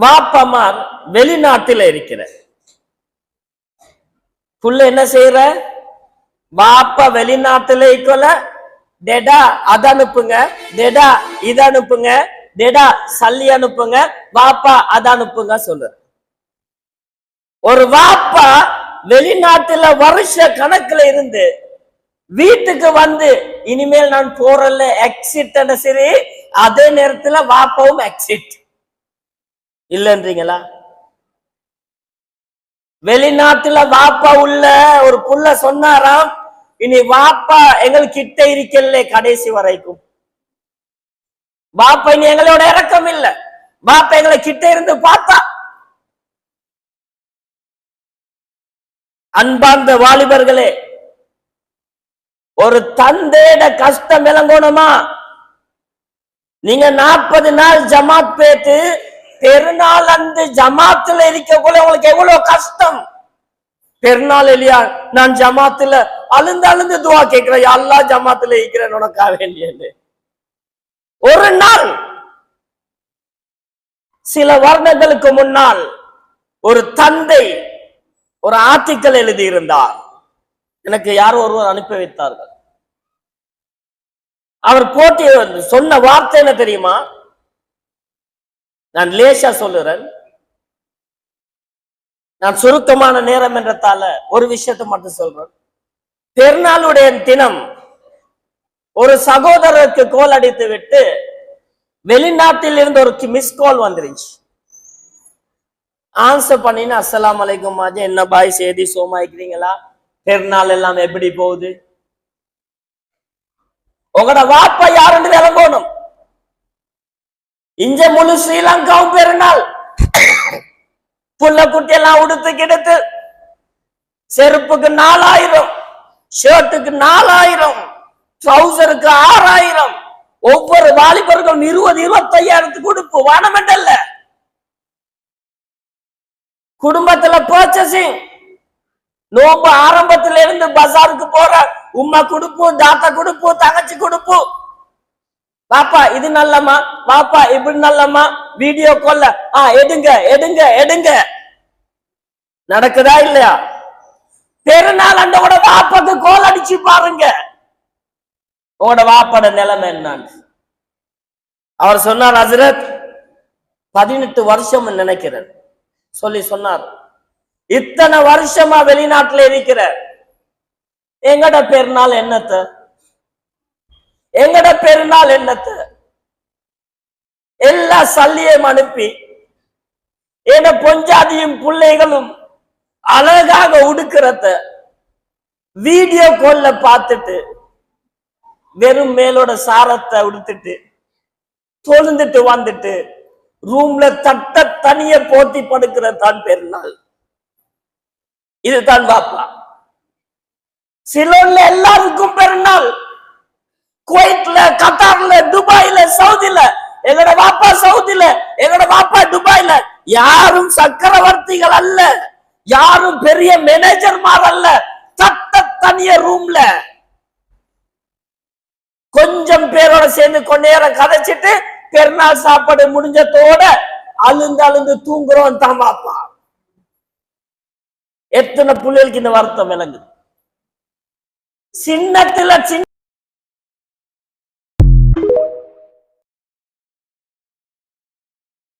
வாப்பமார் வெளிநாட்டில் இருக்கிற புள்ள என்ன செய்யற வாப்பா வெளிநாட்டுல இருக்கல டெடா அத அனுப்புங்க டெடா இத அனுப்புங்க டெடா சல்லி அனுப்புங்க வாப்பா அத அனுப்புங்க சொல்லு ஒரு வாப்பா வெளிநாட்டுல வருஷ கணக்குல இருந்து வீட்டுக்கு வந்து இனிமேல் நான் போறல எக்ஸிட் சரி? அதே நேரத்துல வாப்பாவும் எக்ஸிட் இல்லன்றீங்களா? வெளிநாட்டுல வாப்பா உள்ள ஒரு புள்ள சொன்னாராம் இனி வாப்பா எங்கள் கிட்ட இருக்கல கடைசி வரைக்கும். வாப்பா இனி எங்களோட இறக்கம் இல்ல. வாப்பா எங்களை கிட்ட இருந்து பார்த்தா. அன்பார்ந்த வாலிபர்களே ஒரு தந்தையிட கஷ்டம் விளங்கணுமா? நீங்க நாற்பது நாள் ஜமாத் பேத்து பெருநாள் அந்த ஜமாத்துல இருக்கக்குள்ள உங்களுக்கு எவ்வளவு கஷ்டம்? பெருநாள் இல்லையா? நான் ஜமாத்துல அழுந்து அழுந்து துவா கேட்கிறேன் எல்லா ஜமாத்துல இருக்கிறேன் உனக்காக வேண்டியது. ஒரு நாள் சில வருடங்களுக்கு முன்னால் ஒரு தந்தை ஒரு ஆர்டிக்கல் எழுதியிருந்தார். எனக்கு யாரோ ஒருவர் அனுப்பி வைத்தார்கள். அவர் போட்டி சொன்ன வார்த்தை என்ன தெரியுமா? நான் லேசா சொல்லுறேன். நான் சுருக்கமான நேரம் என்றதால ஒரு விஷயத்தை மட்டும் சொல்றேன். பெருநாளுடைய தினம் ஒரு சகோதரருக்கு கோல் அடித்து விட்டு வெளிநாட்டில் இருந்து ஒரு மிஸ் கால் வந்துருச்சு. ஆன்சர் பண்ணின்னு அஸ்லாம் அலைக்கும் மாஜி என்ன பாய் செய்தி சோமாய்க்கிறீங்களா பெருநாள் எல்லாம் எப்படி போகுது? உங்களோட வாப்பா யாருன்னு விளங்கணும். இங்க முழு ஸ்ரீலங்காவும் பெருநாள். புள்ள குட்டி எல்லாம் உடுத்து கிடத்து. செருப்புக்கு நாலாயிரம் ஷர்ட்டுக்கு நாலாயிரம் ட்ரௌசருக்கு ஆறாயிரம் ஒவ்வொரு வாலிபர்களும் இருபது இருபத்தையாயிரத்துக்கு கொடுப்பு. வானமெண்டல்ல குடும்பத்துல பர்ச்சசிங் நோம்பு ஆரம்பத்துல இருந்து பஜாருக்கு போற உம்மா குடுப்பு தாத்தா குடுப்பு தங்கச்சி குடுப்பு. பாப்பா இது நல்லம்மா. பாப்பா இப்படி நல்லம்மா. வீடியோ கால்ல ஆ எடுங்க எடுங்க எடுங்க. நடக்குதா இல்லையா? பெருநாள் அந்த கூட வாப்பாக்கு கோல் அடிச்சு பாருங்க. உங்களோட வாப்பட நிலைமை என்னன்னு. அவர் சொன்னார் ஹசரத் பதினெட்டு வருஷம் நினைக்கிறேன். சொல்லி சொன்னார். இத்தனை வருஷமா வெளிநாட்டுல இருக்கிற எங்கட பெருநாள் என்னத்தை? எங்கட பெருநாள் என்னத்த? எல்லா சல்லியும் அனுப்பி என பொஞ்சாதியும் பிள்ளைகளும் அழகாக உடுக்கிறத வீடியோ கோல்ல பார்த்துட்டு வெறும் மேலோட சாரத்தை உடுத்துட்டு தொழுந்துட்டு வந்துட்டு ரூம்ல தட்ட தனிய போட்டி படுக்கிற தான் பெருநாள். இதுதான் பாப்பா சிலோன்ல எல்லாருக்கும் பெருநாள். குவைட்ல கத்தார்ல துபாயில சவுதில. எங்கட பாப்பா சவுதில எங்கட பாப்பா துபாயில. யாரும் சக்கரவர்த்திகள் அல்ல. யாரும் பெரிய மேனேஜர்மார் அல்ல. தத்த தனிய ரூம்ல கொஞ்சம் பேரோட சேர்ந்து கொஞ்ச நேரம் கதைச்சிட்டு பெருநாள் சாப்பாடு முடிஞ்சதோட அழுந்து அழுந்து தூங்குறோம் தான் பாப்பா எத்தனை பிள்ளைகளுக்கு இந்த வருத்தம் விளங்குது? சின்னத்துல சின்ன